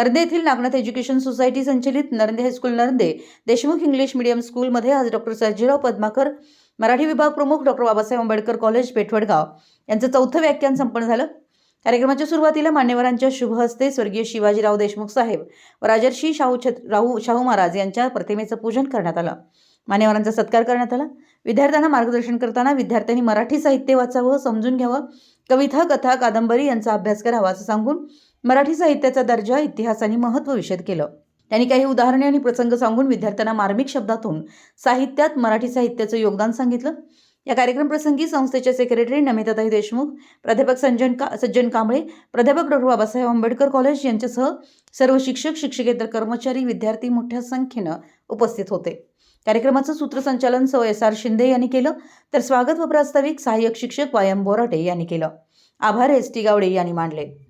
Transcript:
नर्दे येथील Nagnath education society संचलित Narde high school Narde Deshmukh English medium स्कूलमध्ये आज डॉक्टर सर्जीराव पद्माकर मराठी विभाग प्रमुख डॉक्टर बाबासाहेब आंबेडकर कॉलेज पेठवडगाव. यांचं चौथं व्याख्यान संपन्न झालं. कार्यक्रमाच्या सुरुवातीला मान्यवरांच्या शुभ हस्ते स्वर्गीय शिवाजीराव देशमुख साहेब व राजर्षी शाहू छत राहू शाहू महाराज यांच्या प्रतिमेचं पूजन करण्यात आलं. मान्यवरांचा सत्कार करण्यात आला. विद्यार्थ्यांना मार्गदर्शन करताना विद्यार्थ्यांनी मराठी साहित्य वाचावं समजून घ्यावं कविता कथा कादंबरी यांचा अभ्यास करावा असं सांगून मराठी साहित्याचा दर्जा इतिहास आणि महत्त्व विषद केलं. त्यांनी काही उदाहरणे आणि प्रसंग सांगून विद्यार्थ्यांना मार्मिक शब्दातून साहित्यात मराठी साहित्याचं योगदान सांगितलं. या कार्यक्रम प्रसंगी संस्थेचे सेक्रेटरी नमिताताई देशमुख प्राध्यापक संजन का सज्जन कांबळे प्राध्यापक डॉक्टर बाबासाहेब आंबेडकर कॉलेज यांच्यासह सर्व शिक्षक शिक्षकेतर कर्मचारी विद्यार्थी मोठ्या संख्येनं उपस्थित होते. कार्यक्रमाचं सूत्रसंचालन सौ एस आर शिंदे यांनी केलं तर स्वागत व प्रास्ताविक सहाय्यक शिक्षक वायम बोराटे यांनी केलं. आभार एस टी गावडे यांनी मांडले